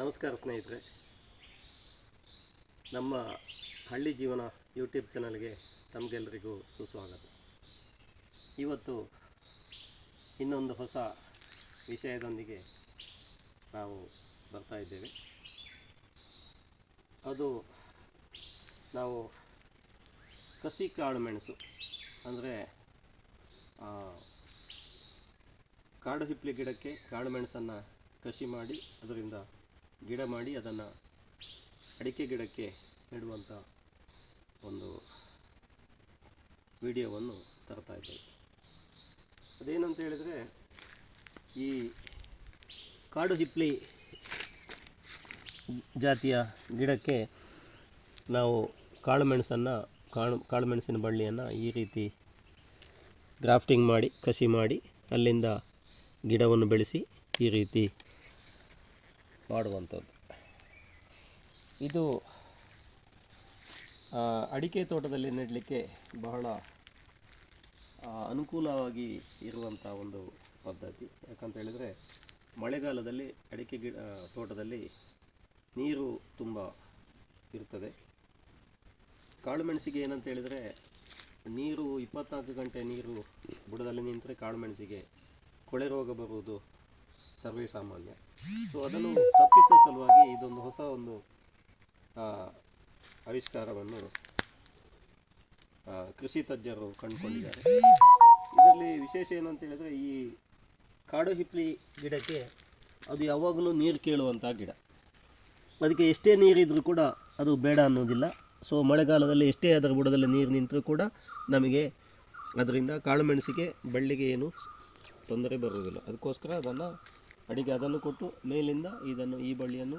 ನಮಸ್ಕಾರ ಸ್ನೇಹಿತರೆ. ನಮ್ಮ ಹಳ್ಳಿ ಜೀವನ ಯೂಟ್ಯೂಬ್ ಚಾನಲ್ಗೆ ತಮಗೆಲ್ಲರಿಗೂ ಸುಸ್ವಾಗತ. ಇವತ್ತು ಇನ್ನೊಂದು ಹೊಸ ವಿಷಯದೊಂದಿಗೆ ನಾವು ಬರ್ತಾ ಇದ್ದೇವೆ. ಅದು ನಾವು ಕಸಿ ಕಾಳು ಮೆಣಸು ಅಂದರೆ ಕಾಡು ಹಿಪ್ಪಲಿ ಗಿಡಕ್ಕೆ ಕಾಳು ಮೆಣಸನ್ನು ಕಸಿ ಮಾಡಿ ಅದರಿಂದ ಗಿಡ ಮಾಡಿ ಅದನ್ನು ಅಡಿಕೆ ಗಿಡಕ್ಕೆ ನೆಡುವಂಥ ಒಂದು ವಿಡಿಯೋವನ್ನು ತರ್ತಾ ಇದ್ದೇವೆ. ಅದೇನಂತ ಹೇಳಿದರೆ, ಈ ಕಾಡು ಹಿಪ್ಲಿ ಜಾತಿಯ ಗಿಡಕ್ಕೆ ನಾವು ಕಾಳುಮೆಣಸನ್ನು ಕಾಳು ಕಾಳುಮೆಣಸಿನ ಬಳ್ಳಿಯನ್ನು ಈ ರೀತಿ ಗ್ರಾಫ್ಟಿಂಗ್ ಮಾಡಿ, ಕಸಿ ಮಾಡಿ ಅಲ್ಲಿಂದ ಗಿಡವನ್ನು ಬೆಳೆಸಿ ಈ ರೀತಿ ಮಾಡುವಂಥದ್ದು. ಇದು ಅಡಿಕೆ ತೋಟದಲ್ಲಿ ನೆಡಲಿಕ್ಕೆ ಬಹಳ ಅನುಕೂಲವಾಗಿ ಇರುವಂಥ ಒಂದು ಪದ್ಧತಿ. ಯಾಕಂತ ಹೇಳಿದರೆ, ಮಳೆಗಾಲದಲ್ಲಿ ಅಡಿಕೆ ಗಿಡ ತೋಟದಲ್ಲಿ ನೀರು ತುಂಬ ಇರ್ತದೆ. ಕಾಳುಮೆಣಸಿಗೆ ಏನಂತ ಹೇಳಿದರೆ, ನೀರು ಇಪ್ಪತ್ನಾಲ್ಕು ಗಂಟೆ ನೀರು ಬುಡದಲ್ಲಿ ನಿಂತರೆ ಕಾಳುಮೆಣಸಿಗೆ ಕೊಳೆ ರೋಗ ಬರುವುದು ಸರ್ವೇ ಸಾಮಾನ್ಯ. ಸೊ ಅದನ್ನು ತಪ್ಪಿಸುವ ಸಲುವಾಗಿ ಇದೊಂದು ಹೊಸ ಒಂದು ಆವಿಷ್ಕಾರವನ್ನು ಕೃಷಿ ತಜ್ಞರು ಕಂಡುಕೊಂಡಿದ್ದಾರೆ. ಇದರಲ್ಲಿ ವಿಶೇಷ ಏನಂತ ಹೇಳಿದರೆ ಈ ಕಾಡು ಹಿಪ್ಲಿ ಗಿಡಕ್ಕೆ ಅದು ಯಾವಾಗಲೂ ನೀರು ಕೇಳುವಂಥ ಗಿಡ. ಅದಕ್ಕೆ ಎಷ್ಟೇ ನೀರಿದ್ರೂ ಕೂಡ ಅದು ಬೇಡ ಅನ್ನೋದಿಲ್ಲ. ಸೊ ಮಳೆಗಾಲದಲ್ಲಿ ಎಷ್ಟೇ ಅದರ ಬುಡದಲ್ಲಿ ನೀರು ನಿಂತರೂ ಕೂಡ ನಮಗೆ ಅದರಿಂದ ಕಾಳುಮೆಣಸಿಗೆ ಬಳ್ಳಿಗೆ ಏನು ತೊಂದರೆ ಬರುವುದಿಲ್ಲ. ಅದಕ್ಕೋಸ್ಕರ ಅದನ್ನು ಅಡಿಗೆ ಅದನ್ನು ಕೊಟ್ಟು ಮೇಲಿಂದ ಇದನ್ನು ಈ ಬಳ್ಳಿಯನ್ನು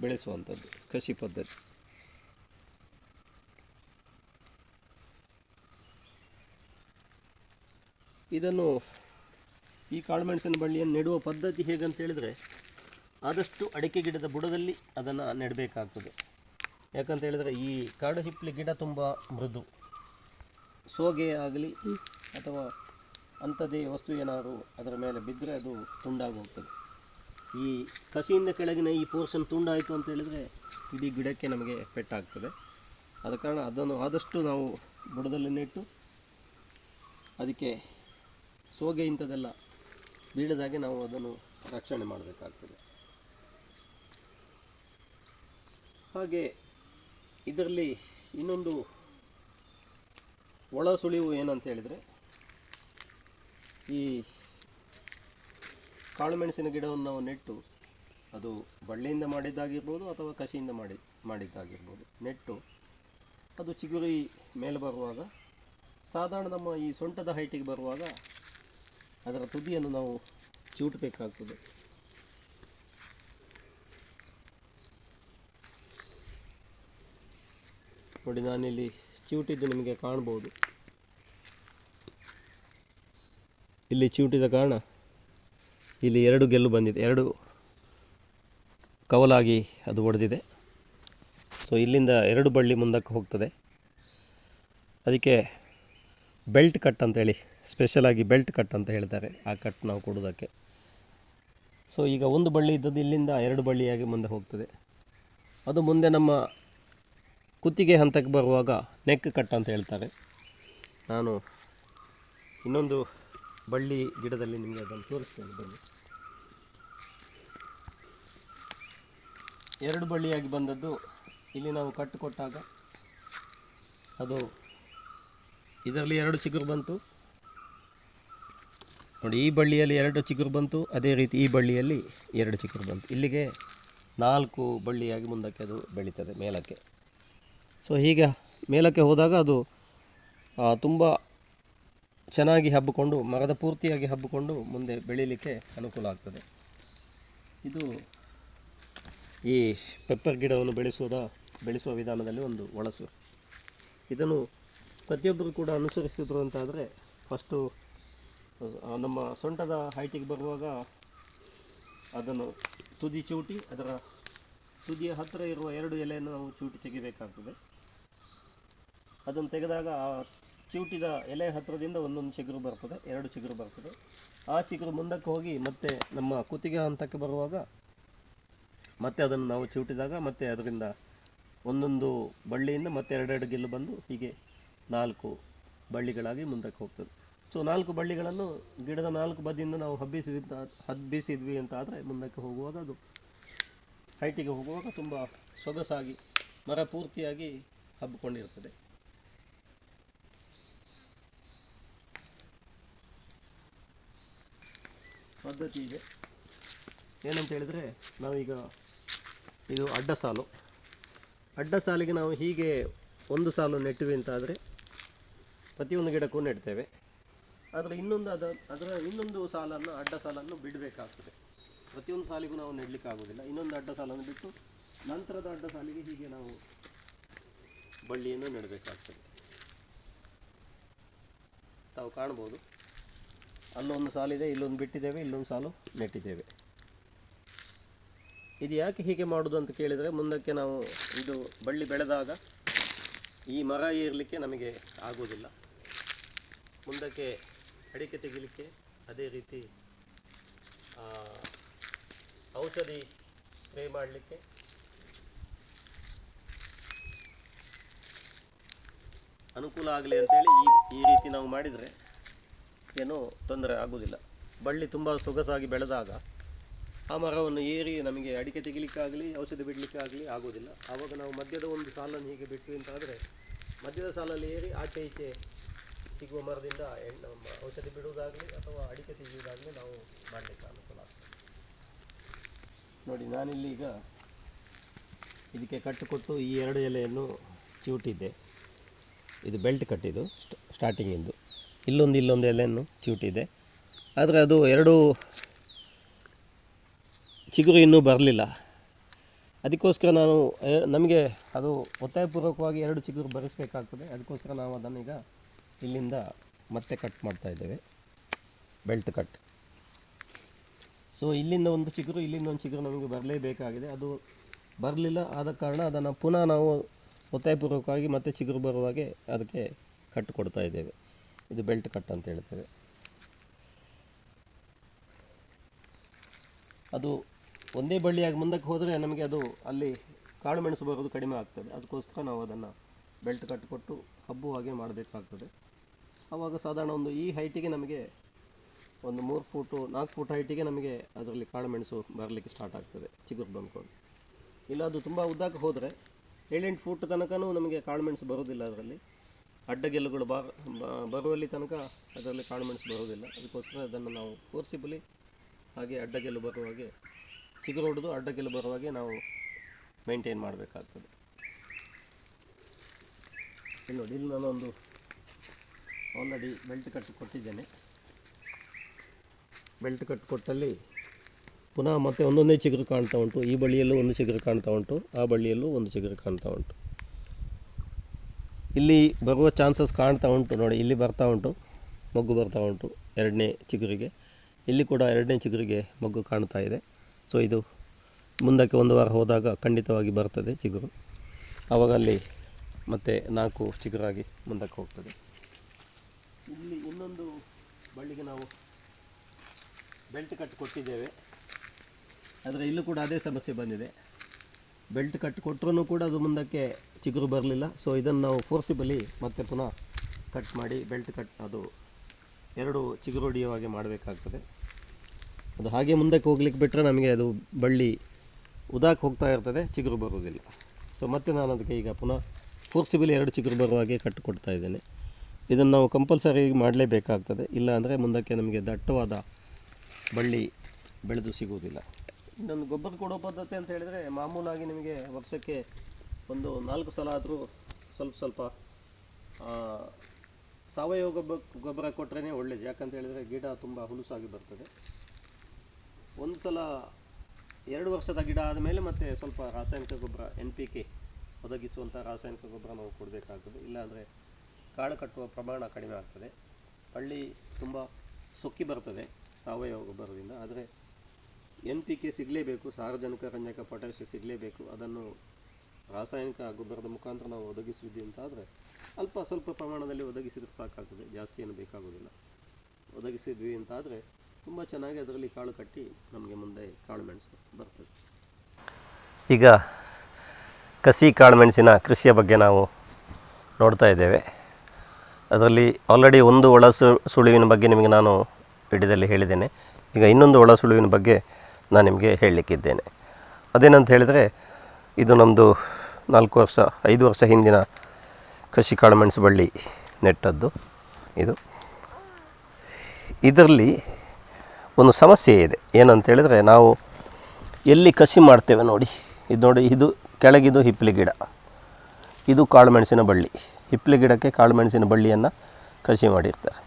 ಬೆಳೆಸುವಂಥದ್ದು, ಕೃಷಿ ಪದ್ಧತಿ. ಇದನ್ನು ಈ ಕಾಳುಮೆಣಸಿನ ಬಳ್ಳಿಯನ್ನು ನೆಡುವ ಪದ್ಧತಿ ಹೇಗಂತ ಹೇಳಿದರೆ ಆದಷ್ಟು ಅಡಿಕೆ ಗಿಡದ ಬುಡದಲ್ಲಿ ಅದನ್ನು ನೆಡಬೇಕಾಗ್ತದೆ. ಯಾಕಂತ ಹೇಳಿದರೆ ಈ ಕಾಡು ಹಿಪ್ಪಲಿ ಗಿಡ ತುಂಬ ಮೃದು. ಸೋಗೆ ಆಗಲಿ ಅಥವಾ ಅಂಥದ್ದೇ ವಸ್ತು ಏನಾದರೂ ಅದರ ಮೇಲೆ ಬಿದ್ದರೆ ಅದು ತುಂಡಾಗಿ ಹೋಗ್ತದೆ ಈ ಕಸಿಯಿಂದ ಕೆಳಗಿನ ಈ ಪೋರ್ಷನ್ ತುಂಡಾಯಿತು ಅಂತ ಹೇಳಿದರೆ ಇಡೀ ಗಿಡಕ್ಕೆ ನಮಗೆ ಪೆಟ್ಟಾಗ್ತದೆ. ಆದ ಕಾರಣ ಅದನ್ನು ಆದಷ್ಟು ನಾವು ಬುಡದಲ್ಲಿ ನೆಟ್ಟು ಅದಕ್ಕೆ ಸೋಗೆ ಇಂಥದ್ದೆಲ್ಲ ಬೀಳದಾಗೆ ನಾವು ಅದನ್ನು ರಕ್ಷಣೆ ಮಾಡಬೇಕಾಗ್ತದೆ. ಹಾಗೆ ಇದರಲ್ಲಿ ಇನ್ನೊಂದು ಒಳ ಸುಳಿವು ಏನಂತ ಹೇಳಿದರೆ ಈ ಕಾಳುಮೆಣಸಿನ ಗಿಡವನ್ನು ನಾವು ನೆಟ್ಟು ಅದು ಬಳ್ಳಿಯಿಂದ ಮಾಡಿದ್ದಾಗಿರ್ಬೋದು ಅಥವಾ ಕಸಿಯಿಂದ ಮಾಡಿ, ಮಾಡಿದ್ದಾಗಿರ್ಬೋದು. ನೆಟ್ಟು ಅದು ಚಿಗುರಿ ಮೇಲೆ ಬರುವಾಗ, ಸಾಧಾರಣ ನಮ್ಮ ಈ ಸೊಂಟದ ಹೈಟಿಗೆ ಬರುವಾಗ ಅದರ ತುದಿಯನ್ನು ನಾವು ಚಿವುಟಬೇಕಾಗ್ತದೆ ನೋಡಿ, ನಾನಿಲ್ಲಿ ಚಿವುಟಿದ್ದು ನಿಮಗೆ ಕಾಣ್ಬೋದು. ಇಲ್ಲಿ ಚಿವುಟಿದ ಕಾರಣ ಇಲ್ಲಿ ಎರಡು ಗೆಲ್ಲು ಬಂದಿದೆ. ಎರಡು ಕವಲಾಗಿ ಅದು ಒಡೆದಿದೆ. ಸೊ ಇಲ್ಲಿಂದ ಎರಡು ಬಳ್ಳಿ ಮುಂದಕ್ಕೆ ಹೋಗ್ತದೆ. ಅದಕ್ಕೆ ಬೆಲ್ಟ್ ಕಟ್ ಅಂತೇಳಿ ಸ್ಪೆಷಲಾಗಿ ಬೆಲ್ಟ್ ಕಟ್ ಅಂತ ಹೇಳ್ತಾರೆ ಆ ಕಟ್ ನಾವು ಕೊಡೋದಕ್ಕೆ. ಸೊ ಈಗ ಒಂದು ಬಳ್ಳಿ ಇದ್ದದ್ದು ಇಲ್ಲಿಂದ ಎರಡು ಬಳ್ಳಿಯಾಗಿ ಮುಂದೆ ಹೋಗ್ತದೆ. ಅದು ಮುಂದೆ ನಮ್ಮ ಕುತ್ತಿಗೆ ಹಂತಕ್ಕೆ ಬರುವಾಗ ನೆಕ್ ಕಟ್ ಅಂತ ಹೇಳ್ತಾರೆ. ನಾನು ಇನ್ನೊಂದು ಬಳ್ಳಿ ಗಿಡದಲ್ಲಿ ನಿಮಗೆ ಅದನ್ನು ತೋರಿಸ್ತೇನೆ ಬನ್ನಿ. ಎರಡು ಬಳ್ಳಿಯಾಗಿ ಬಂದದ್ದು ಇಲ್ಲಿ ನಾವು ಕಟ್ಟು ಕೊಟ್ಟಾಗ ಅದು ಇದರಲ್ಲಿ ಎರಡು ಚಿಗುರು ಬಂತು. ನೋಡಿ, ಈ ಬಳ್ಳಿಯಲ್ಲಿ ಎರಡು ಚಿಗುರು ಬಂತು, ಅದೇ ರೀತಿ ಈ ಬಳ್ಳಿಯಲ್ಲಿ ಎರಡು ಚಿಗುರು ಬಂತು. ಇಲ್ಲಿಗೆ ನಾಲ್ಕು ಬಳ್ಳಿಯಾಗಿ ಮುಂದಕ್ಕೆ ಅದು ಬೆಳೀತದೆ ಮೇಲಕ್ಕೆ. ಸೊ ಹೀಗೆ ಮೇಲಕ್ಕೆ ಹೋದಾಗ ಅದು ತುಂಬ ಚೆನ್ನಾಗಿ ಹಬ್ಬಿಕೊಂಡು ಮರದ ಪೂರ್ತಿಯಾಗಿ ಹಬ್ಬಿಕೊಂಡು ಮುಂದೆ ಬೆಳೀಲಿಕ್ಕೆ ಅನುಕೂಲ ಆಗ್ತದೆ. ಇದು ಈ ಪೆಪ್ಪರ್ ಗಿಡವನ್ನು ಬೆಳೆಸುವುದ ಬೆಳೆಸುವ ವಿಧಾನದಲ್ಲಿ ಒಂದು ಒಳಸು ಇದನ್ನು ಪ್ರತಿಯೊಬ್ಬರು ಕೂಡ ಅನುಸರಿಸಿದ್ರು ಅಂತಾದರೆ ಫಸ್ಟು ನಮ್ಮ ಸೊಂಟದ ಹೈಟಿಗೆ ಬರುವಾಗ ಅದನ್ನು ತುದಿ ಚೂಟಿ, ಅದರ ತುದಿಯ ಹತ್ತಿರ ಇರುವ ಎರಡು ಎಲೆಯನ್ನು ನಾವು ಚೂಟಿ ತೆಗಿಬೇಕಾಗ್ತದೆ. ಅದನ್ನು ತೆಗೆದಾಗ ಆ ಚೂಟಿದ ಎಲೆ ಹತ್ತಿರದಿಂದ ಒಂದೊಂದು ಚಿಗುರು ಬರ್ತದೆ, ಎರಡು ಚಿಗುರು ಬರ್ತದೆ. ಆ ಚಿಗುರು ಮುಂದಕ್ಕೆ ಹೋಗಿ ಮತ್ತೆ ನಮ್ಮ ಕುತ್ತಿಗೆ ಹಂತಕ್ಕೆ ಬರುವಾಗ ಮತ್ತೆ ಅದನ್ನು ನಾವು ಚಿವುಟಿದಾಗ ಮತ್ತೆ ಅದರಿಂದ ಒಂದೊಂದು ಬಳ್ಳಿಯಿಂದ ಮತ್ತೆ ಎರಡೆರಡು ಗಿಲ್ಲು ಬಂದು ಹೀಗೆ ನಾಲ್ಕು ಬಳ್ಳಿಗಳಾಗಿ ಮುಂದಕ್ಕೆ ಹೋಗ್ತದೆ. ಸೊ ನಾಲ್ಕು ಬಳ್ಳಿಗಳನ್ನು ಗಿಡದ ನಾಲ್ಕು ಬದಿಯಿಂದ ನಾವು ಹಬ್ಬಿಸಿದ ಹಬ್ಬಿಸಿದ್ವಿ ಅಂತ ಆದರೆ ಮುಂದಕ್ಕೆ ಹೋಗುವಾಗ ಅದು ಹೈಟಿಗೆ ಹೋಗುವಾಗ ತುಂಬ ಸೊಗಸಾಗಿ, ಮರ ಪೂರ್ತಿಯಾಗಿ ಹಬ್ಬಿಕೊಂಡಿರ್ತದೆ ಪದ್ಧತಿ ಇದೆ. ಏನಂತ ಹೇಳಿದರೆ ನಾವೀಗ ಇದು ಅಡ್ಡ ಸಾಲು. ಅಡ್ಡ ಸಾಲಿಗೆ ನಾವು ಹೀಗೆ ಒಂದು ಸಾಲು ನೆಟ್ಟಿವಿ ಅಂತಾದರೆ ಪ್ರತಿಯೊಂದು ಗಿಡಕ್ಕೂ ನೆಡ್ತೇವೆ. ಆದರೆ ಇನ್ನೊಂದು ಅದ ಅದರ ಇನ್ನೊಂದು ಸಾಲನ್ನು ಅಡ್ಡ ಸಾಲನ್ನು ಬಿಡಬೇಕಾಗ್ತದೆ. ಪ್ರತಿಯೊಂದು ಸಾಲಿಗೂ ನಾವು ನೆಡಲಿಕ್ಕೆ ಆಗೋದಿಲ್ಲ ಇನ್ನೊಂದು ಅಡ್ಡ ಸಾಲನ್ನು ಬಿಟ್ಟು ನಂತರದ ಅಡ್ಡ ಸಾಲಿಗೆ ಹೀಗೆ ನಾವು ಬಳ್ಳಿಯನ್ನು ನೆಡಬೇಕಾಗ್ತದೆ. ತಾವು ಕಾಣ್ಬೋದು. ಅಲ್ಲೊಂದು ಸಾಲಿದೆ, ಇಲ್ಲೊಂದು ಬಿಟ್ಟಿದ್ದೇವೆ, ಇಲ್ಲೊಂದು ಸಾಲು ನೆಟ್ಟಿದ್ದೇವೆ. ಇದು ಯಾಕೆ ಹೀಗೆ ಮಾಡೋದು ಅಂತ ಕೇಳಿದರೆ ಮುಂದಕ್ಕೆ ನಾವು ಇದು ಬಳ್ಳಿ ಬೆಳೆದಾಗ ಈ ಮರ ಏರಲಿಕ್ಕೆ ನಮಗೆ ಆಗೋದಿಲ್ಲ ಮುಂದಕ್ಕೆ ಅಡಿಕೆ ತೆಗಿಲಿಕ್ಕೆ ಅದೇ ರೀತಿ ಔಷಧಿ ಸ್ಪ್ರೇ ಮಾಡಲಿಕ್ಕೆ ಅನುಕೂಲ ಆಗಲಿ ಅಂತೇಳಿ ಈ ಈ ರೀತಿ ನಾವು ಮಾಡಿದರೆ ಏನೂ ತೊಂದರೆ ಆಗೋದಿಲ್ಲ ಬಳ್ಳಿ ತುಂಬ ಸೊಗಸಾಗಿ ಬೆಳೆದಾಗ ಆ ಮರವನ್ನು ಏರಿ ನಮಗೆ ಅಡಿಕೆ ತೆಗಿಲಿಕ್ಕಾಗಲಿ, ಔಷಧಿ ಬಿಡಲಿಕ್ಕಾಗಲಿ ಆಗೋದಿಲ್ಲ ಆವಾಗ ನಾವು ಮಧ್ಯದ ಒಂದು ಸಾಲನ್ನು ಹೀಗೆ ಬಿಟ್ವಿ ಅಂತಾದರೆ ಮಧ್ಯದ ಸಾಲಲ್ಲಿ ಏರಿ ಆಚೆ ಈಚೆ ಸಿಗುವ ಮರದಿಂದ ಔಷಧಿ ಬಿಡುವುದಾಗಲಿ ಅಥವಾ ಅಡಿಕೆ ತೆಗೆಯುವುದಾಗಲಿ ನಾವು ಮಾಡಲಿಕ್ಕೆ ಅನುಕೂಲ ಆಗ್ತದೆ. ನೋಡಿ ನಾನಿಲ್ಲಿ ಈಗ ಇದಕ್ಕೆ ಕಟ್ಟು ಕೊಟ್ಟು ಈ ಎರಡು ಎಲೆಯನ್ನು ಚಿವುಟಿದ್ದೆ ಇದು ಬೆಲ್ಟ್ ಕಟ್ಟಿದ್ದು ಸ್ಟಾರ್ಟಿಂಗಿಂದು. ಇಲ್ಲೊಂದು ಇಲ್ಲೊಂದು ಎಲೆಯನ್ನು ಚಿವುಟಿದೆ ಆದರೆ ಅದು ಎರಡು ಚಿಗುರು ಇನ್ನೂ ಬರಲಿಲ್ಲ. ಅದಕ್ಕೋಸ್ಕರ ನಾನು ನಮಗೆ ಅದು ಒತ್ತಾಯಪೂರ್ವಕವಾಗಿ ಎರಡು ಚಿಗುರು ಬರೆಸಬೇಕಾಗ್ತದೆ. ಅದಕ್ಕೋಸ್ಕರ ನಾವು ಅದನ್ನು ಈಗ ಇಲ್ಲಿಂದ ಮತ್ತೆ ಕಟ್ ಮಾಡ್ತಾ ಇದ್ದೇವೆ. ಬೆಲ್ಟ್ ಕಟ್ ಸೊ ಇಲ್ಲಿಂದ ಒಂದು ಚಿಗುರು, ಇಲ್ಲಿಂದ ಒಂದು ಚಿಗುರು ನಮಗೆ ಬರಲೇಬೇಕಾಗಿದೆ. ಅದು ಬರಲಿಲ್ಲ ಆದ ಕಾರಣ ಅದನ್ನು ಪುನಃ ನಾವು ಒತ್ತಾಯಪೂರ್ವಕವಾಗಿ ಮತ್ತೆ ಚಿಗುರು ಬರುವಾಗೆ ಅದಕ್ಕೆ ಕಟ್ ಕೊಡ್ತಾ ಇದ್ದೇವೆ. ಇದು ಬೆಲ್ಟ್ ಕಟ್ ಅಂತ ಹೇಳ್ತೇವೆ. ಅದು ಒಂದೇ ಬಳ್ಳಿಯಾಗಿ ಮುಂದಕ್ಕೆ ಹೋದರೆ ನಮಗೆ ಅದು ಅಲ್ಲಿ ಕಾಳು ಮೆಣಸು ಬರೋದು ಕಡಿಮೆ ಆಗ್ತದೆ. ಅದಕ್ಕೋಸ್ಕರ ನಾವು ಅದನ್ನು ಬೆಲ್ಟ್ ಕಟ್ಟಿಕೊಟ್ಟು ಹಬ್ಬು ಹಾಗೆ ಮಾಡಬೇಕಾಗ್ತದೆ. ಆವಾಗ ಸಾಧಾರಣ ಒಂದು ಈ ಹೈಟಿಗೆ ನಮಗೆ ಒಂದು ಮೂರು ಫೂಟು, ನಾಲ್ಕು ಫೂಟ್ ಹೈಟಿಗೆ ನಮಗೆ ಅದರಲ್ಲಿ ಕಾಳು ಮೆಣಸು ಬರಲಿಕ್ಕೆ ಸ್ಟಾರ್ಟ್ ಆಗ್ತದೆ, ಚಿಗುರು ಬಂದ್ಕೊಂಡು. ಇಲ್ಲ, ಅದು ತುಂಬ ಉದ್ದಕ್ಕೆ ಹೋದರೆ ಏಳೆಂಟು ಫೂಟ್ ತನಕನೂ ನಮಗೆ ಕಾಳು ಮೆಣಸು ಬರೋದಿಲ್ಲ ಅದರಲ್ಲಿ. ಅಡ್ಡಗೆಲ್ಲುಗಳು ಬಾ ಬರುವಲ್ಲಿ ತನಕ ಅದರಲ್ಲಿ ಕಾಳು ಮೆಣಸು ಬರೋದಿಲ್ಲ. ಅದಕ್ಕೋಸ್ಕರ ಅದನ್ನು ನಾವು ಫೋರ್ಸಿಬಲಿ ಹಾಗೆ ಅಡ್ಡಗೆಲ್ಲು ಬರುವ ಹಾಗೆ ಚಿಗುರು ಹೊಡೆದು ಅಡ್ಡಕ್ಕೆಲ್ಲ ಬರುವ ಹಾಗೆ ನಾವು ಮೇಂಟೈನ್ ಮಾಡಬೇಕಾಗ್ತದೆ. ಇಲ್ಲಿ ನೋಡಿ, ಇಲ್ಲಿ ನಾನೊಂದು ಆಲ್ರೆಡಿ ಬೆಲ್ಟ್ ಕಟ್ಟು ಕೊಟ್ಟಿದ್ದೇನೆ. ಬೆಲ್ಟ್ ಕಟ್ ಕೊಟ್ಟಲ್ಲಿ ಪುನಃ ಮತ್ತೆ ಒಂದೊಂದೇ ಚಿಗುರು ಕಾಣ್ತಾ ಉಂಟು. ಈ ಬಳ್ಳಿಯಲ್ಲೂ ಒಂದು ಚಿಗುರು ಕಾಣ್ತಾ ಉಂಟು. ಆ ಬಳ್ಳಿಯಲ್ಲೂ ಒಂದು ಚಿಗುರು ಕಾಣ್ತಾ ಉಂಟು. ಇಲ್ಲಿ ಬರುವ ಚಾನ್ಸಸ್ ಕಾಣ್ತಾ ಉಂಟು ನೋಡಿ. ಇಲ್ಲಿ ಬರ್ತಾ ಉಂಟು, ಮಗ್ಗು ಬರ್ತಾ ಉಂಟು ಎರಡನೇ ಚಿಗುರಿಗೆ. ಇಲ್ಲಿ ಕೂಡ ಎರಡನೇ ಚಿಗುರಿಗೆ ಮಗ್ಗು ಕಾಣ್ತಾ ಇದೆ. ಸೊ ಇದು ಮುಂದಕ್ಕೆ ಒಂದು ವಾರ ಹೋದಾಗ ಖಂಡಿತವಾಗಿ ಬರ್ತದೆ ಚಿಗುರು. ಆವಾಗ ಅಲ್ಲಿ ಮತ್ತೆ ನಾಲ್ಕು ಚಿಗುರಾಗಿ ಮುಂದಕ್ಕೆ ಹೋಗ್ತದೆ. ಇಲ್ಲಿ ಇನ್ನೊಂದು ಬಳ್ಳಿಗೆ ನಾವು ಬೆಲ್ಟ್ ಕಟ್ ಕೊಟ್ಟಿದ್ದೇವೆ. ಆದರೆ ಇಲ್ಲೂ ಕೂಡ ಅದೇ ಸಮಸ್ಯೆ ಬಂದಿದೆ. ಬೆಲ್ಟ್ ಕಟ್ ಕೊಟ್ಟರೂ ಕೂಡ ಅದು ಮುಂದಕ್ಕೆ ಚಿಗುರು ಬರಲಿಲ್ಲ. ಸೊ ಇದನ್ನು ನಾವು ಫೋರ್ಸಿಬಲಿ ಮತ್ತೆ ಪುನಃ ಕಟ್ ಮಾಡಿ ಬೆಲ್ಟ್ ಕಟ್ ಅದು ಎರಡು ಚಿಗುರುಡಿಯವಾಗಿ ಮಾಡಬೇಕಾಗ್ತದೆ. ಅದು ಹಾಗೆ ಮುಂದಕ್ಕೆ ಹೋಗ್ಲಿಕ್ಕೆ ಬಿಟ್ಟರೆ ನಮಗೆ ಅದು ಬಳ್ಳಿ ಉದಾಕ್ಕೆ ಹೋಗ್ತಾ ಇರ್ತದೆ, ಚಿಗುರು ಬರುವುದಿಲ್ಲ. ಸೊ ಮತ್ತೆ ನಾನು ಅದಕ್ಕೆ ಈಗ ಪುನಃ ಫೋರ್ಸಿಬಲ್ ಎರಡು ಚಿಗುರು ಬರುವ ಹಾಗೆ ಕಟ್ಟಿಕೊಡ್ತಾ ಇದ್ದೇನೆ. ಇದನ್ನು ನಾವು ಕಂಪಲ್ಸರಿ ಮಾಡಲೇಬೇಕಾಗ್ತದೆ. ಇಲ್ಲ ಅಂದರೆ ಮುಂದಕ್ಕೆ ನಮಗೆ ದಟ್ಟವಾದ ಬಳ್ಳಿ ಬೆಳೆದು ಸಿಗುವುದಿಲ್ಲ. ಇನ್ನೊಂದು ಗೊಬ್ಬರ ಕೊಡೋ ಪದ್ಧತಿ ಅಂತ ಹೇಳಿದರೆ ಮಾಮೂಲಾಗಿ ನಿಮಗೆ ವರ್ಷಕ್ಕೆ ಒಂದು ನಾಲ್ಕು ಸಲ ಆದರೂ ಸ್ವಲ್ಪ ಸ್ವಲ್ಪ ಸಾವಯವ ಗೊಬ್ಬರ ಗೊಬ್ಬರ ಕೊಟ್ಟರೆ ಒಳ್ಳೇದು. ಯಾಕಂತ ಹೇಳಿದರೆ ಗಿಡ ತುಂಬ ಹುಲುಸಾಗಿ ಬರ್ತದೆ. ಒಂದು ಸಲ ಎರಡು ವರ್ಷದ ಗಿಡ ಆದಮೇಲೆ ಮತ್ತೆ ಸ್ವಲ್ಪ ರಾಸಾಯನಿಕ ಗೊಬ್ಬರ ಎನ್ ಪಿ ಕೆ ಒದಗಿಸುವಂಥ ರಾಸಾಯನಿಕ ಗೊಬ್ಬರ ನಾವು ಕೊಡಬೇಕಾಗ್ತದೆ. ಇಲ್ಲಾಂದರೆ ಕಾಳು ಕಟ್ಟುವ ಪ್ರಮಾಣ ಕಡಿಮೆ ಆಗ್ತದೆ. ಹಳ್ಳಿ ತುಂಬ ಸೊಕ್ಕಿ ಬರ್ತದೆ ಸಾವಯವ ಗೊಬ್ಬರದಿಂದ. ಆದರೆ ಎನ್ ಪಿ ಕೆ ಸಿಗಲೇಬೇಕು ಸಾರ್ವಜನಿಕ ರಂಜಕ, ಪೊಟ್ಯಾಷ್ ಸಿಗಲೇಬೇಕು. ಅದನ್ನು ರಾಸಾಯನಿಕ ಗೊಬ್ಬರದ ಮುಖಾಂತರ ನಾವು ಒದಗಿಸಿದ್ವಿ ಅಂತ ಆದರೆ ಅಲ್ಪ ಸ್ವಲ್ಪ ಪ್ರಮಾಣದಲ್ಲಿ ಒದಗಿಸಿದರೆ ಸಾಕಾಗ್ತದೆ. ಜಾಸ್ತಿ ಏನು ಬೇಕಾಗೋದಿಲ್ಲ. ಒದಗಿಸಿದ್ವಿ ಅಂತ ಆದರೆ ತುಂಬ ಚೆನ್ನಾಗಿ ಅದರಲ್ಲಿ ಕಾಳು ಕಟ್ಟಿ ನಮಗೆ ಮುಂದೆ ಕಾಳು ಮೆಣಸು ಬರ್ತದೆ. ಈಗ ಕಸಿ ಕಾಳುಮೆಣಸಿನ ಕೃಷಿಯ ಬಗ್ಗೆ ನಾವು ನೋಡ್ತಾ ಇದ್ದೇವೆ. ಅದರಲ್ಲಿ ಆಲ್ರೆಡಿ ಒಂದು ಒಳ ಸುಳಿವಿನ ಬಗ್ಗೆ ನಿಮಗೆ ನಾನು ವಿಡಿಯೋದಲ್ಲಿ ಹೇಳಿದ್ದೇನೆ. ಈಗ ಇನ್ನೊಂದು ಒಳ ಸುಳಿವಿನ ಬಗ್ಗೆ ನಾನು ನಿಮಗೆ ಹೇಳಲಿಕ್ಕಿದ್ದೇನೆ. ಅದೇನಂತ ಹೇಳಿದರೆ, ಇದು ನಮ್ಮದು ನಾಲ್ಕು ವರ್ಷ, ಐದು ವರ್ಷ ಹಿಂದಿನ ಕೃಷಿ ಕಾಳುಮೆಣಸು ಬಳ್ಳಿ ನೆಟ್ಟದ್ದು ಇದು. ಇದರಲ್ಲಿ ಒಂದು ಸಮಸ್ಯೆ ಇದೆ. ಏನಂತ ಹೇಳಿದರೆ ನಾವು ಎಲ್ಲಿ ಕಸಿ ಮಾಡ್ತೇವೆ ನೋಡಿ. ಇದು ನೋಡಿ, ಇದು ಕೆಳಗಿದು ಹಿಪ್ಪಲಿ ಗಿಡ. ಇದು ಕಾಳುಮೆಣಸಿನ ಬಳ್ಳಿ. ಹಿಪ್ಪಲಿ ಗಿಡಕ್ಕೆ ಕಾಳುಮೆಣಸಿನ ಬಳ್ಳಿಯನ್ನು ಕಸಿ ಮಾಡಿರ್ತಾರೆ.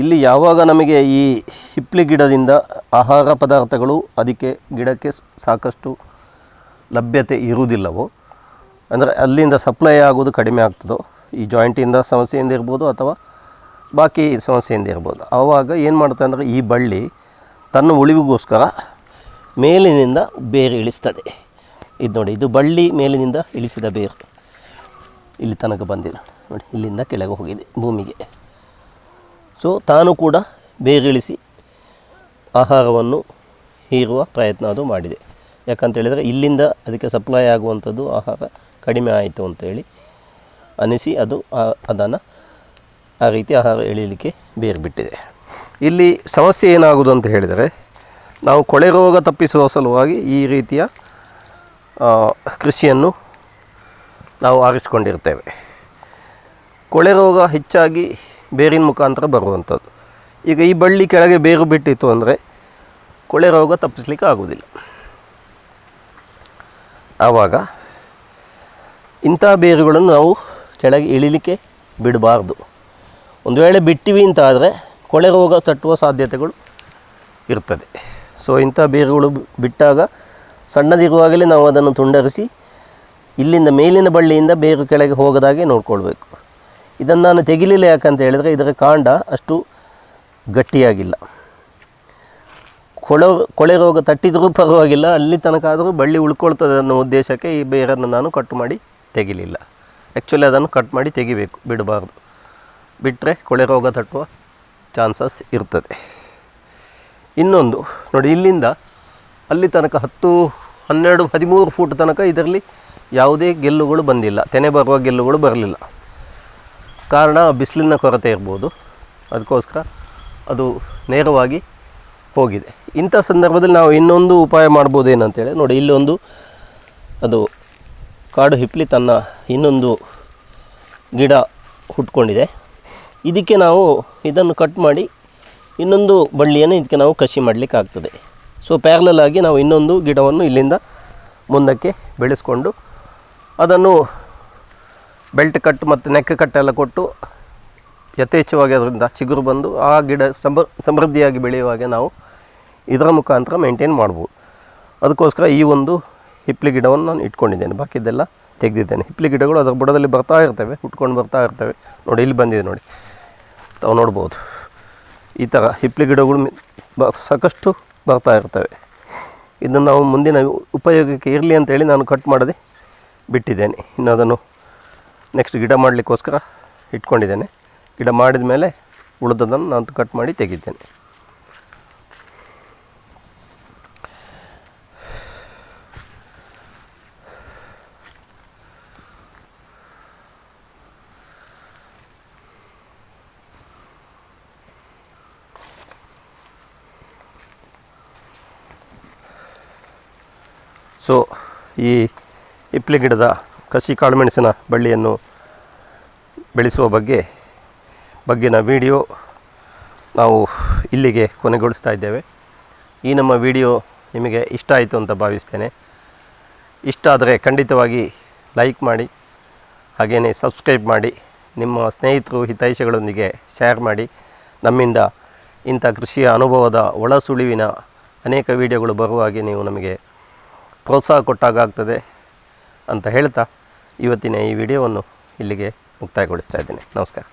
ಇಲ್ಲಿ ಯಾವಾಗ ನಮಗೆ ಈ ಹಿಪ್ಪಲಿ ಗಿಡದಿಂದ ಆಹಾರ ಪದಾರ್ಥಗಳು ಅದಕ್ಕೆ ಗಿಡಕ್ಕೆ ಸಾಕಷ್ಟು ಲಭ್ಯತೆ ಇರುವುದಿಲ್ಲವೋ, ಅಂದರೆ ಅಲ್ಲಿಂದ ಸಪ್ಲೈ ಆಗೋದು ಕಡಿಮೆ ಆಗ್ತದೋ, ಈ ಜಾಯಿಂಟಿಂದ ಸಮಸ್ಯೆಯಿಂದ ಇರ್ಬೋದು ಅಥವಾ ಬಾಕಿ ಸಮಸ್ಯೆಯಿಂದ ಇರ್ಬೋದು. ಆವಾಗ ಏನು ಮಾಡುತ್ತೆ ಅಂದರೆ ಈ ಬಳ್ಳಿ ತನ್ನ ಉಳಿವಿಗೋಸ್ಕರ ಮೇಲಿನಿಂದ ಬೇರು ಇಳಿಸ್ತದೆ. ಇದು ನೋಡಿ, ಇದು ಬಳ್ಳಿ ಮೇಲಿನಿಂದ ಇಳಿಸಿದ ಬೇರು ಇಲ್ಲಿ ತನಕ ಬಂದಿಲ್ಲ. ನೋಡಿ, ಇಲ್ಲಿಂದ ಕೆಳಗೆ ಹೋಗಿದೆ ಭೂಮಿಗೆ. ಸೊ ತಾನು ಕೂಡ ಬೇರಿಳಿಸಿ ಆಹಾರವನ್ನು ಹೀರುವ ಪ್ರಯತ್ನ ಅದು ಮಾಡಿದೆ. ಯಾಕಂತ ಹೇಳಿದರೆ ಇಲ್ಲಿಂದ ಅದಕ್ಕೆ ಸಪ್ಲೈ ಆಗುವಂಥದ್ದು ಆಹಾರ ಕಡಿಮೆ ಆಯಿತು ಅಂತೇಳಿ ಅನಿಸಿ ಅದು ಅದನ್ನು ಆ ರೀತಿ ಆಹಾರ ಎಳೀಲಿಕ್ಕೆ ಬೇರು ಬಿಟ್ಟಿದೆ ಇಲ್ಲಿ ಸಮಸ್ಯೆ ಏನಾಗುವುದು ಅಂತ ಹೇಳಿದರೆ, ನಾವು ಕೊಳೆ ರೋಗ ತಪ್ಪಿಸುವ ಸಲುವಾಗಿ ಈ ರೀತಿಯ ಕೃಷಿಯನ್ನು ನಾವು ಆರಿಸಿಕೊಂಡಿರ್ತೇವೆ. ಕೊಳೆ ರೋಗ ಹೆಚ್ಚಾಗಿ ಬೇರಿನ ಮುಖಾಂತರ ಬರುವಂಥದ್ದು. ಈಗ ಈ ಬಳ್ಳಿ ಕೆಳಗೆ ಬೇರು ಬಿಟ್ಟಿತ್ತು ಅಂದರೆ ಕೊಳೆ ರೋಗ ತಪ್ಪಿಸ್ಲಿಕ್ಕೆ ಆಗುವುದಿಲ್ಲ. ಆವಾಗ ಇಂಥ ಬೇರುಗಳನ್ನು ನಾವು ಕೆಳಗೆ ಇಳಿಲಿಕ್ಕೆ ಬಿಡಬಾರ್ದು. ಒಂದು ವೇಳೆ ಬಿಟ್ಟಿವಿ ಅಂತ ಆದರೆ ಕೊಳೆ ರೋಗ ತಟ್ಟುವ ಸಾಧ್ಯತೆಗಳು ಇರ್ತದೆ. ಸೊ ಇಂಥ ಬೇರುಗಳು ಬಿಟ್ಟಾಗ ಸಣ್ಣದಿರುವಾಗಲೇ ನಾವು ಅದನ್ನು ತುಂಡರಿಸಿ ಇಲ್ಲಿಂದ ಮೇಲಿನ ಬಳ್ಳಿಯಿಂದ ಬೇರು ಕೆಳಗೆ ಹೋಗದಾಗೆ ನೋಡಿಕೊಳ್ಬೇಕು. ಇದನ್ನು ನಾನು ತೆಗಿಲಿಲ್ಲ ಯಾಕಂತ ಹೇಳಿದರೆ ಇದರ ಕಾಂಡ ಅಷ್ಟು ಗಟ್ಟಿಯಾಗಿಲ್ಲ. ಕೊಳೆ ಕೊಳೆ ರೋಗ ತಟ್ಟಿದರೂ ಪರವಾಗಿಲ್ಲ, ಅಲ್ಲಿ ತನಕ ಆದರೂ ಬಳ್ಳಿ ಉಳ್ಕೊಳ್ತದೆ ಅನ್ನೋ ಉದ್ದೇಶಕ್ಕೆ ಈ ಬೇರನ್ನು ನಾನು ಕಟ್ ಮಾಡಿ ತೆಗಿಲಿಲ್ಲ. ಆ್ಯಕ್ಚುಲಿ ಅದನ್ನು ಕಟ್ ಮಾಡಿ ತೆಗಿಬೇಕು, ಬಿಡಬಾರ್ದು. ಬಿಟ್ಟರೆ ಕೊಳೆ ರೋಗ ತಟ್ಟುವ ಚಾನ್ಸಸ್ ಇರ್ತದೆ. ಇನ್ನೊಂದು, ನೋಡಿ, ಇಲ್ಲಿಂದ ಅಲ್ಲಿ ತನಕ ಹತ್ತು, ಹನ್ನೆರಡು, ಹದಿಮೂರು ಫೂಟ್ ತನಕ ಇದರಲ್ಲಿ ಯಾವುದೇ ಗೆಲ್ಲುಗಳು ಬಂದಿಲ್ಲ. ತೆನೆ ಬರುವ ಗೆಲ್ಲುಗಳು ಬರಲಿಲ್ಲ. ಕಾರಣ ಬಿಸಿಲಿನ ಕೊರತೆ ಇರ್ಬೋದು. ಅದಕ್ಕೋಸ್ಕರ ಅದು ನೇರವಾಗಿ ಹೋಗಿದೆ. ಇಂಥ ಸಂದರ್ಭದಲ್ಲಿ ನಾವು ಇನ್ನೊಂದು ಉಪಾಯ ಮಾಡ್ಬೋದು ಏನಂತೇಳಿ ನೋಡಿ ಇಲ್ಲೊಂದು ಅದು ಕಾಡು ಹಿಪ್ಲಿ ತನ್ನ ಇನ್ನೊಂದು ಗಿಡ ಹುಟ್ಕೊಂಡಿದೆ. ಇದಕ್ಕೆ ನಾವು ಇದನ್ನು ಕಟ್ ಮಾಡಿ ಇನ್ನೊಂದು ಬಳ್ಳಿಯನ್ನು ಇದಕ್ಕೆ ನಾವು ಕಸಿ ಮಾಡಲಿಕ್ಕೆ ಆಗ್ತದೆ. ಸೊ ಪ್ಯಾರಲಲ್ ನಾವು ಇನ್ನೊಂದು ಗಿಡವನ್ನು ಇಲ್ಲಿಂದ ಮುಂದಕ್ಕೆ ಬೆಳೆಸ್ಕೊಂಡು ಅದನ್ನು ಬೆಲ್ಟ್ ಕಟ್ ಮತ್ತು ನೆಕ್ ಕಟ್ ಎಲ್ಲ ಕೊಟ್ಟು ಯಥೇಚ್ಛವಾಗಿ ಅದರಿಂದ ಚಿಗುರು ಬಂದು ಆ ಗಿಡ ಸಮ ಸಮೃದ್ಧಿಯಾಗಿ ಬೆಳೆಯುವಾಗೆ ನಾವು ಇದರ ಮುಖಾಂತರ ಮೇಂಟೈನ್ ಮಾಡ್ಬೋದು. ಅದಕ್ಕೋಸ್ಕರ ಈ ಒಂದು ಹಿಪ್ಲಿ ಗಿಡವನ್ನು ನಾನು ಇಟ್ಕೊಂಡಿದ್ದೇನೆ. ಬಾಕಿದ್ದೆಲ್ಲ ತೆಗೆದಿದ್ದೇನೆ. ಹಿಪ್ಲಿ ಗಿಡಗಳು ಅದರ ಬುಡದಲ್ಲಿ ಬರ್ತಾ ಇರ್ತವೆ, ಹುಟ್ಕೊಂಡು ಬರ್ತಾ ಇರ್ತವೆ. ನೋಡಿ, ಇಲ್ಲಿ ಬಂದಿದೆ ನೋಡಿ. ತಾವು ನೋಡ್ಬೋದು. ಈ ಥರ ಹಿಪ್ಲಿ ಗಿಡಗಳು ಬ, ಸಾಕಷ್ಟು ಬರ್ತಾ ಇರ್ತವೆ. ಇದನ್ನು ನಾವು ಮುಂದಿನ ಉಪಯೋಗಕ್ಕೆ ಇರಲಿ ಅಂತೇಳಿ ನಾನು ಕಟ್ ಮಾಡದೆ ಬಿಟ್ಟಿದ್ದೇನೆ. ಇನ್ನು ಅದನ್ನು ನೆಕ್ಸ್ಟ್ ಗಿಡ ಮಾಡಲಿಕ್ಕೋಸ್ಕರ ಇಟ್ಕೊಂಡಿದ್ದೇನೆ. ಗಿಡ ಮಾಡಿದ ಮೇಲೆ ಉಳಿದದನ್ನು ನಾನು ಕಟ್ ಮಾಡಿ ತೆಗಿದ್ದೇನೆ ಸೊ ಈ ಹಿಪ್ಲಿ ಗಿಡದ ಕಸಿ ಕಾಳುಮೆಣಸಿನ ಬಳ್ಳಿಯನ್ನು ಬೆಳೆಸುವ ಬಗ್ಗೆ ಬಗ್ಗಿನ ವಿಡಿಯೋ ನಾವು ಇಲ್ಲಿಗೆ ಕೊನೆಗೊಳಿಸ್ತಾ ಇದ್ದೇವೆ. ಈ ನಮ್ಮ ವಿಡಿಯೋ ನಿಮಗೆ ಇಷ್ಟ ಆಯಿತು ಅಂತ ಭಾವಿಸ್ತೇನೆ. ಇಷ್ಟ ಆದರೆ ಖಂಡಿತವಾಗಿ ಲೈಕ್ ಮಾಡಿ ಹಾಗೆಯೇ ಸಬ್ಸ್ಕ್ರೈಬ್ ಮಾಡಿ, ನಿಮ್ಮ ಸ್ನೇಹಿತರು ಹಿತೈಷಿಗಳೊಂದಿಗೆ ಶೇರ್ ಮಾಡಿ. ನಮ್ಮಿಂದ ಇಂಥ ಕೃಷಿಯ ಅನುಭವದ ಒಳಸುಳಿವಿನ ಅನೇಕ ವಿಡಿಯೋಗಳು ಬರುವ ಹಾಗೆ ನೀವು ನಮಗೆ ಪ್ರೋತ್ಸಾಹ ಕೊಟ್ಟಾಗ ಆಗ್ತದೆ ಅಂತ ಹೇಳ್ತಾ ಇವತ್ತಿನ ಈ ವಿಡಿಯೋವನ್ನು ಇಲ್ಲಿಗೆ ಮುಕ್ತಾಯಗೊಳಿಸ್ತಾ ಇದ್ದೀನಿ. ನಮಸ್ಕಾರ.